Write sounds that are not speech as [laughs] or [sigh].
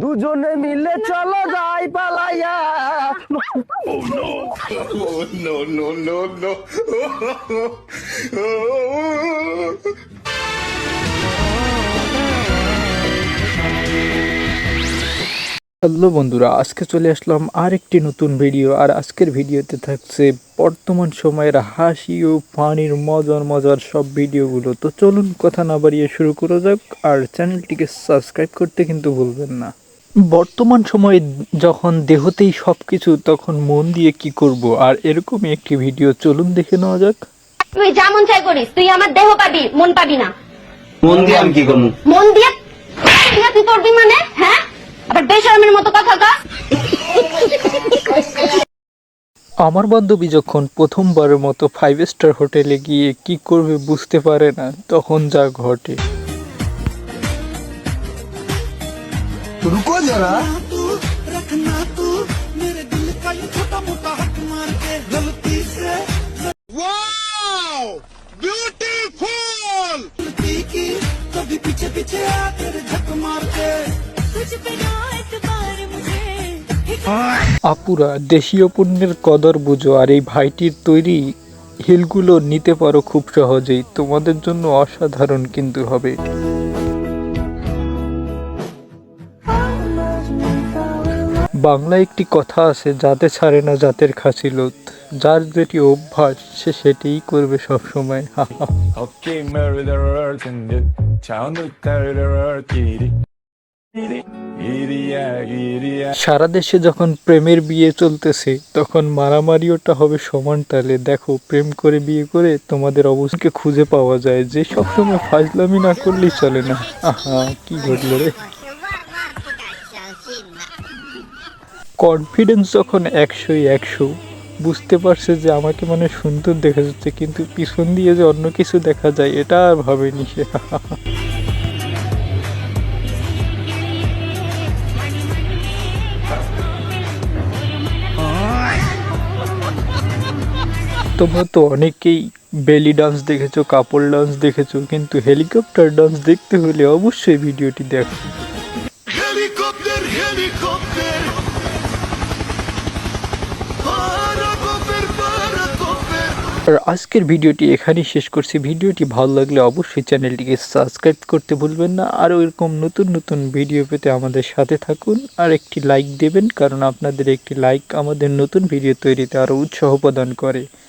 দুজনে মিলে চলো যাই পালাইয়া। হ্যালো বন্ধুরা আজকে চলে আসলাম আর একটি নতুন ভিডিও আর আজকের ভিডিওতে থাকছে বর্তমান সময়ের হাসি ও পানির মজার মজার সব ভিডিওগুলো তো চলুন কথা না বাড়িয়ে শুরু করা যাক আর চ্যানেলটিকে সাবস্ক্রাইব করতে কিন্তু ভুলবেন না। বর্তমান সময়ে যখন দেহতেই সব কিছু তখন মন দিয়ে কি করব? আর এরকমই একটি ভিডিও চলুন দেখে নেওয়া যাক। তুই যেমন চাই করিস তুই আমার দেহ পাবি মন পাবি না। মন দিয়ে আমি কি করব? মন দিয়ে দিয়ে তুই করবি মানে? হ্যাঁ? আবার বেশরমের মতো কথা কা আমার বান্ধবী যখন প্রথমবারের মতো ফাইভ স্টার হোটেলে গিয়ে কি করবে বুঝতে পারে না তখন যা ঘটে। রুকো যারা আপুরা, দেশীয় পণ্যের কদর বুঝো, আর এই ভাইটির তৈরি হিলগুলো নিতে পারো খুব সহজেই। তোমাদের জন্য অসাধারণ কিন্তু হবে। বাংলা একটি কথা আছে, যাতে ছাড়ে না জাতের খাসিলত যার যেটি অভ্যাস, সে সেটিই করবে সবসময়। [laughs] সারা দেশে যখন প্রেমের বিয়ে চলতেছে, তখন মারামারিওটা হবে সমান তালে। দেখো, প্রেম করে বিয়ে করে তোমাদের অবস্থাকে খুঁজে পাওয়া যায় যে সবসময় ফাজলামি না করলেই চলে না। আহা, কি ঘটলো রে? কনফিডেন্স যখন একশোই একশো, বুঝতে পারছে যে আমাকে মানে সুন্দর দেখা যাচ্ছে, কিন্তু পিছন দিয়ে যে অন্য কিছু দেখা যায়, এটা আর ভাবেনি সে। [laughs] তোমরা তো অনেকেই বেলি ডান্স দেখেছ কাপড় ডান্স দেখেছ কিন্তু হেলিকপ্টার ডান্স দেখতে হলে অবশ্যই ভিডিওটি দেখো. আর আজকের ভিডিওটি এখানেই শেষ করছি। ভিডিওটি ভালো লাগলে অবশ্যই চ্যানেলটিকে সাবস্ক্রাইব করতে ভুলবেন না। আর এরকম নতুন নতুন ভিডিও পেতে আমাদের সাথে থাকুন। আর একটি লাইক দেবেন কারণ আপনাদের একটি লাইক আমাদের নতুন ভিডিও তৈরিতে আরও উৎসাহ প্রদান করে।